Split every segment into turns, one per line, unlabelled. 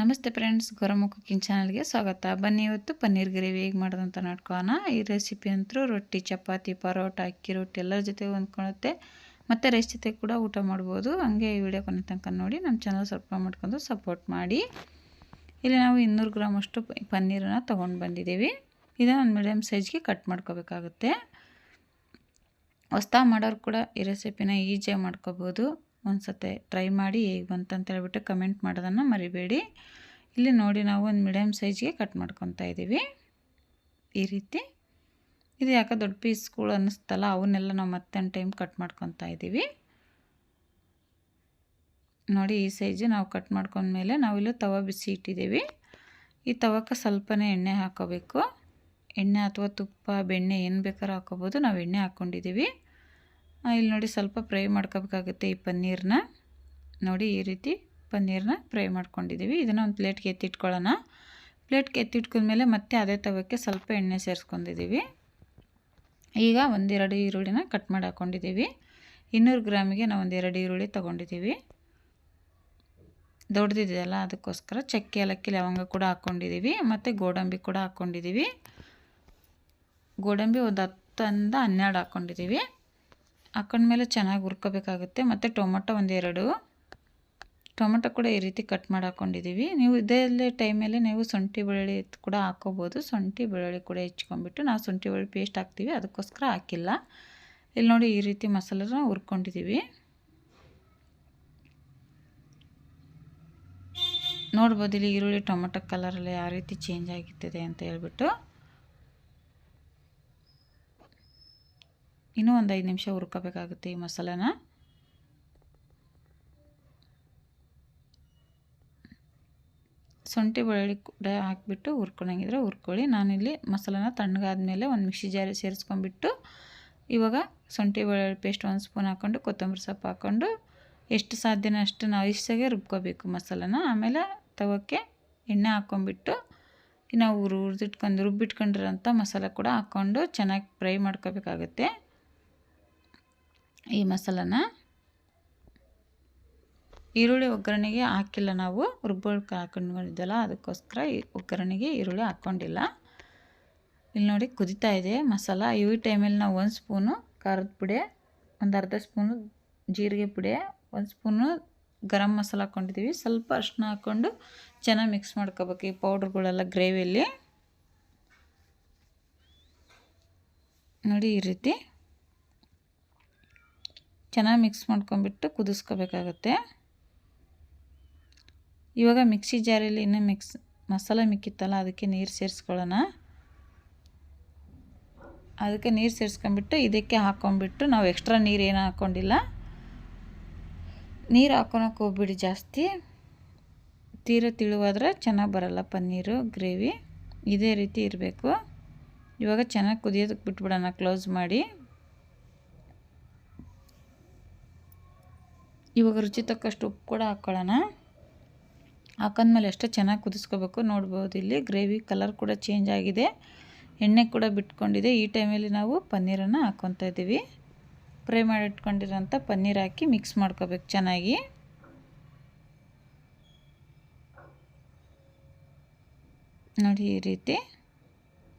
ನಮಸ್ತೆ friends Gowramma cooking ಚಾನಲ್ಗೆ ಸ್ವಾಗತ. ಬನ್ನಿ ಇವತ್ತು ಪನ್ನೀರ್ ಗ್ರೇವಿ ಹೇಗೆ ಮಾಡೋದಂತ ನೋಡ್ಕೋಣ ಈ ರೆಸಿಪಿ ಅಂತೂ ರೊಟ್ಟಿ, ಚಪಾತಿ, ಪರೋಟ, ಅಕ್ಕಿ ರೊಟ್ಟಿ ಎಲ್ಲರ ಜೊತೆ ಹೊಂದ್ಕೊಳುತ್ತೆ ಮತ್ತು ರೈಸ್ ಜೊತೆ ಕೂಡ ಊಟ ಮಾಡ್ಬೋದು. ಹಂಗೆ ಈ ವಿಡಿಯೋ ಕೊನೆ ತನಕ ನೋಡಿ, ನಮ್ಮ ಚಾನಲ್ ಸ್ವಲ್ಪ ಮಾಡ್ಕೊಂಡು ಸಪೋರ್ಟ್ ಮಾಡಿ. ಇಲ್ಲಿ ನಾವು ಇನ್ನೂರು ಗ್ರಾಮ್ ಅಷ್ಟು ಪನ್ನೀರನ್ನ ತೊಗೊಂಡು ಬಂದಿದ್ದೀವಿ. ಇದನ್ನು ಒಂದು ಮೀಡಿಯಮ್ ಸೈಜ್ಗೆ ಕಟ್ ಮಾಡ್ಕೋಬೇಕಾಗುತ್ತೆ. ಹೊಸ್ತಾ ಮಾಡೋರು ಕೂಡ ಈ ರೆಸಿಪಿನ ಈಜಿಯಾಗಿ ಮಾಡ್ಕೋಬೋದು. ಒಂದು ಟ್ರೈ ಮಾಡಿ ಹೇಗೆ ಬಂತಂತ ಹೇಳ್ಬಿಟ್ಟು ಕಮೆಂಟ್ ಮಾಡೋದನ್ನು ಮರಿಬೇಡಿ. ಇಲ್ಲಿ ನೋಡಿ ನಾವು ಒಂದು ಮೀಡಿಯಮ್ ಸೈಜ್ಗೆ ಕಟ್ ಮಾಡ್ಕೊತಾ ಇದ್ದೀವಿ ಈ ರೀತಿ. ಇದು ಯಾಕೆ ದೊಡ್ಡ ಪೀಸ್ಗಳು ಅನ್ನಿಸ್ತಲ್ಲ, ಅವನ್ನೆಲ್ಲ ನಾವು ಮತ್ತೊಂದು ಟೈಮ್ ಕಟ್ ಮಾಡ್ಕೊತಾ ಇದ್ದೀವಿ ನೋಡಿ ಈ ಸೈಜು ನಾವು ಕಟ್ ಮಾಡ್ಕೊಂಡ್ಮೇಲೆ ನಾವಿಲ್ಲಿ ತವ ಬಿಸಿ ಇಟ್ಟಿದ್ದೀವಿ ಈ ತವಕ್ಕೆ ಸ್ವಲ್ಪನೇ ಎಣ್ಣೆ ಹಾಕೋಬೇಕು. ಎಣ್ಣೆ ಅಥವಾ ತುಪ್ಪ, ಬೆಣ್ಣೆ ಏನು ಬೇಕಾದ್ರೂ ಹಾಕೋಬೋದು. ನಾವು ಎಣ್ಣೆ ಹಾಕ್ಕೊಂಡಿದ್ದೀವಿ ಇಲ್ಲಿ ನೋಡಿ ಸ್ವಲ್ಪ ಫ್ರೈ ಮಾಡ್ಕೋಬೇಕಾಗುತ್ತೆ ಈ ಪನ್ನೀರನ್ನ ನೋಡಿ ಈ ರೀತಿ ಪನ್ನೀರನ್ನ ಫ್ರೈ ಮಾಡ್ಕೊಂಡಿದ್ದೀವಿ. ಇದನ್ನು ಒಂದು ಪ್ಲೇಟ್ಗೆ ಎತ್ತಿಟ್ಕೊಳ್ಳೋಣ. ಪ್ಲೇಟ್ಗೆ ಎತ್ತಿಟ್ಕೊಂಡ್ಮೇಲೆ ಮತ್ತೆ ಅದೇ ತವಕ್ಕೆ ಸ್ವಲ್ಪ ಎಣ್ಣೆ ಸೇರಿಸ್ಕೊಂಡಿದ್ದೀವಿ. ಈಗ ಒಂದೆರಡು ಈರುಳ್ಳಿನ ಕಟ್ ಮಾಡಿ ಹಾಕ್ಕೊಂಡಿದ್ದೀವಿ ಇನ್ನೂರು ಗ್ರಾಮಿಗೆ ನಾವು ಒಂದೆರಡು ಈರುಳ್ಳಿ ತೊಗೊಂಡಿದ್ದೀವಿ. ದೊಡ್ಡದಿದೆಯಲ್ಲ, ಅದಕ್ಕೋಸ್ಕರ ಚಕ್ಕೆ, ಏಲಕ್ಕಿ, ಲವಂಗ ಕೂಡ ಹಾಕ್ಕೊಂಡಿದ್ದೀವಿ ಮತ್ತು ಗೋಡಂಬಿ ಕೂಡ ಹಾಕ್ಕೊಂಡಿದ್ದೀವಿ ಗೋಡಂಬಿ ಒಂದು ಹತ್ತಿಂದ ಹನ್ನೆರಡು ಹಾಕ್ಕೊಂಡಿದ್ದೀವಿ ಹಾಕೊಂಡ್ಮೇಲೆ ಚೆನ್ನಾಗಿ ಹುರ್ಕೋಬೇಕಾಗುತ್ತೆ. ಮತ್ತು ಟೊಮೊಟೊ ಒಂದೆರಡು. ಟೊಮೊಟೊ ಕೂಡ ಈ ರೀತಿ ಕಟ್ ಮಾಡಿ ಹಾಕ್ಕೊಂಡಿದ್ದೀವಿ ನೀವು ಇದೇ ಟೈಮಲ್ಲಿ ನೀವು ಶುಂಠಿ ಬೆಳ್ಳುಳ್ಳಿ ಕೂಡ ಹಾಕೋಬೋದು. ಶುಂಠಿ ಬೆಳ್ಳುಳ್ಳಿ ಕೂಡ ಹೆಚ್ಕೊಂಡ್ಬಿಟ್ಟು ನಾವು ಶುಂಠಿ ಬೆಳ್ಳುಳ್ಳಿ ಪೇಸ್ಟ್ ಹಾಕ್ತೀವಿ. ಅದಕ್ಕೋಸ್ಕರ ಹಾಕಿಲ್ಲ. ಇಲ್ಲಿ ನೋಡಿ ಈ ರೀತಿ ಮಸಾಲನ ಹುರ್ಕೊಂಡಿದ್ದೀವಿ. ನೋಡ್ಬೋದು ಇಲ್ಲಿ ಈರುಳ್ಳಿ ಟೊಮೊಟೊ ಕಲರಲ್ಲಿ ಯಾವ ರೀತಿ ಚೇಂಜ್ ಆಗಿರ್ತದೆ ಅಂತ ಹೇಳ್ಬಿಟ್ಟು. ಇನ್ನೂ ಒಂದು ಐದು ನಿಮಿಷ ಹುರ್ಕೋಬೇಕಾಗುತ್ತೆ ಈ ಮಸಾಲೆನ. ಶುಂಠಿ ಬೆಳ್ಳುಳ್ಳಿ ಕೂಡ ಹಾಕಿಬಿಟ್ಟು ಹುರ್ಕೊಳಂಗಿದ್ರೆ ಹುರ್ಕೊಳ್ಳಿ. ನಾನಿಲ್ಲಿ ಮಸಾಲೆನ ತಣ್ಣಗಾದ್ಮೇಲೆ ಒಂದು ಮಿಕ್ಸಿ ಜಾರಿ ಸೇರಿಸ್ಕೊಂಡ್ಬಿಟ್ಟು ಇವಾಗ ಶುಂಠಿ ಬೆಳ್ಳುಳ್ಳಿ ಪೇಸ್ಟ್ ಒಂದು ಸ್ಪೂನ್ ಹಾಕ್ಕೊಂಡು ಕೊತ್ತಂಬರಿ ಸೊಪ್ಪು ಹಾಕ್ಕೊಂಡು ಎಷ್ಟು ಸಾಧ್ಯನೋ ಅಷ್ಟು ನಾವು ಇಷ್ಟಾಗೆ ರುಬ್ಕೋಬೇಕು ಮಸಾಲೆನ. ಆಮೇಲೆ ತವಕ್ಕೆ ಎಣ್ಣೆ ಹಾಕ್ಕೊಂಬಿಟ್ಟು ನಾವು ಹುರು ಹುರಿದಿಟ್ಕೊಂಡು ರುಬ್ಬಿಟ್ಕೊಂಡಿರೋಂಥ ಮಸಾಲ ಕೂಡ ಹಾಕ್ಕೊಂಡು ಚೆನ್ನಾಗಿ ಫ್ರೈ ಮಾಡ್ಕೋಬೇಕಾಗುತ್ತೆ. ಈ ಮಸಾಲನ ಈರುಳ್ಳಿ ಒಗ್ಗರಣೆಗೆ ಹಾಕಿಲ್ಲ ನಾವು, ರುಬ್ಬಳ್ಕೆ ಹಾಕೊಂಡಿದ್ದಲ್ಲ ಅದಕ್ಕೋಸ್ಕರ ಈ ಒಗ್ಗರಣೆಗೆ ಈರುಳ್ಳಿ ಹಾಕ್ಕೊಂಡಿಲ್ಲ ಇಲ್ಲಿ ನೋಡಿ ಕುದಿತಾ ಇದೆ ಮಸಾಲ. ಈ ಟೈಮಲ್ಲಿ ನಾವು ಒಂದು ಸ್ಪೂನು ಖಾರದ ಪುಡಿ, ಒಂದು ಅರ್ಧ ಸ್ಪೂನು ಜೀರಿಗೆ ಪುಡಿ, ಒಂದು ಸ್ಪೂನು ಗರಂ ಮಸಾಲ ಹಾಕ್ಕೊಂಡಿದ್ದೀವಿ ಸ್ವಲ್ಪ ಅರ್ಶಿನ ಹಾಕ್ಕೊಂಡು ಚೆನ್ನಾಗಿ ಮಿಕ್ಸ್ ಮಾಡ್ಕೋಬೇಕು ಈ ಪೌಡ್ರ್ಗಳೆಲ್ಲ ಗ್ರೇವಿಯಲ್ಲಿ. ನೋಡಿ ಈ ರೀತಿ ಚೆನ್ನಾಗಿ ಮಿಕ್ಸ್ ಮಾಡ್ಕೊಂಬಿಟ್ಟು ಕುದಿಸ್ಕೋಬೇಕಾಗತ್ತೆ. ಇವಾಗ ಮಿಕ್ಸಿ ಜಾರಲ್ಲಿ ಇನ್ನೂ ಮಿಕ್ಸ್ ಮಸಾಲೆ ಮಿಕ್ಕಿತ್ತಲ್ಲ, ಅದಕ್ಕೆ ನೀರು ಸೇರಿಸ್ಕೊಳ್ಳೋಣ. ಅದಕ್ಕೆ ನೀರು ಸೇರಿಸ್ಕೊಂಬಿಟ್ಟು ಇದಕ್ಕೆ ಹಾಕ್ಕೊಂಬಿಟ್ಟು ನಾವು ಎಕ್ಸ್ಟ್ರಾ ನೀರು ಏನೂ ಹಾಕ್ಕೊಂಡಿಲ್ಲ ನೀರು ಹಾಕೊಳಕ್ಕೆ ಹೋಗ್ಬಿಡಿ ಜಾಸ್ತಿ. ತೀರ ತಿಳುವಾದ್ರೆ ಚೆನ್ನಾಗಿ ಬರಲ್ಲ ಪನ್ನೀರು, ಗ್ರೇವಿ. ಇದೇ ರೀತಿ ಇರಬೇಕು. ಇವಾಗ ಚೆನ್ನಾಗಿ ಕುದಿಯೋದಕ್ಕೆ ಬಿಟ್ಬಿಡೋಣ, ಕ್ಲೋಸ್ ಮಾಡಿ. ಇವಾಗ ರುಚಿ ತಕ್ಕಷ್ಟು ಉಪ್ಪು ಕೂಡ ಹಾಕ್ಕೊಳ್ಳೋಣ. ಹಾಕಂದ್ಮೇಲೆ ಎಷ್ಟು ಚೆನ್ನಾಗಿ ಕುದಿಸ್ಕೋಬೇಕು ನೋಡ್ಬೋದು ಇಲ್ಲಿ. ಗ್ರೇವಿ ಕಲರ್ ಕೂಡ ಚೇಂಜ್ ಆಗಿದೆ. ಎಣ್ಣೆ ಕೂಡ ಬಿಟ್ಕೊಂಡಿದೆ. ಈ ಟೈಮಲ್ಲಿ ನಾವು ಪನ್ನೀರನ್ನು ಹಾಕ್ಕೊತಾ ಇದ್ದೀವಿ. ಫ್ರೈ ಮಾಡಿಟ್ಕೊಂಡಿರೋಂಥ ಪನ್ನೀರ್ ಹಾಕಿ ಮಿಕ್ಸ್ ಮಾಡ್ಕೋಬೇಕು ಚೆನ್ನಾಗಿ. ನೋಡಿ ಈ ರೀತಿ.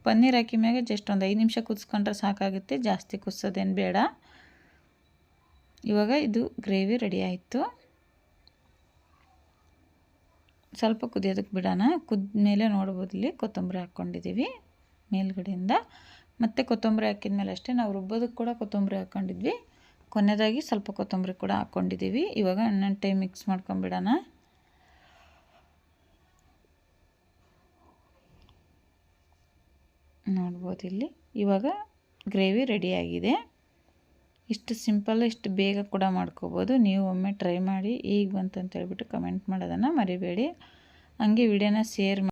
ಪನ್ನೀರ್ ಹಾಕಿ ಮ್ಯಾಗೆ ಜಸ್ಟ್ ಒಂದು ಐದು ನಿಮಿಷ ಕುದಿಸ್ಕೊಂಡ್ರೆ ಸಾಕಾಗುತ್ತೆ. ಜಾಸ್ತಿ ಕುದಿಸೋದೇನು ಬೇಡ. ಇವಾಗ ಇದು ಗ್ರೇವಿ ರೆಡಿ ಆಯಿತು. ಸ್ವಲ್ಪ ಕುದಿಯೋದಕ್ಕೆ ಬಿಡೋಣ. ಕುದ್ಮೇಲೆ ನೋಡ್ಬೋದು ಇಲ್ಲಿ ಕೊತ್ತಂಬರಿ ಹಾಕ್ಕೊಂಡಿದ್ದೀವಿ ಮೇಲ್ಗಡೆಯಿಂದ. ಮತ್ತು ಕೊತ್ತಂಬರಿ ಹಾಕಿದ ಮೇಲೆ ಅಷ್ಟೇ ನಾವು ರುಬ್ಬೋದಕ್ಕೆ ಕೂಡ ಕೊತ್ತಂಬರಿ ಹಾಕ್ಕೊಂಡಿದ್ವಿ. ಕೊನೆಯದಾಗಿ ಸ್ವಲ್ಪ ಕೊತ್ತಂಬರಿ ಕೂಡ ಹಾಕ್ಕೊಂಡಿದ್ದೀವಿ. ಇವಾಗ ಇನ್ನೊಂದು ಟೈಮ್ ಮಿಕ್ಸ್ ಮಾಡ್ಕೊಂಬಿಡೋಣ ನೋಡ್ಬೋದು ಇಲ್ಲಿ ಇವಾಗ ಗ್ರೇವಿ ರೆಡಿಯಾಗಿದೆ ಇಷ್ಟು ಸಿಂಪಲ್, ಇಷ್ಟು ಬೇಗ ಕೂಡ ಮಾಡ್ಕೋಬೋದು. ನೀವು ಒಮ್ಮೆ ಟ್ರೈ ಮಾಡಿ, ಈಗ ಬಂತು ಅಂತ ಹೇಳ್ಬಿಟ್ಟು ಕಮೆಂಟ್ ಮಾಡೋದನ್ನು ಮರಿಬೇಡಿ. ಹಂಗೆ ವಿಡಿಯೋನ ಶೇರ್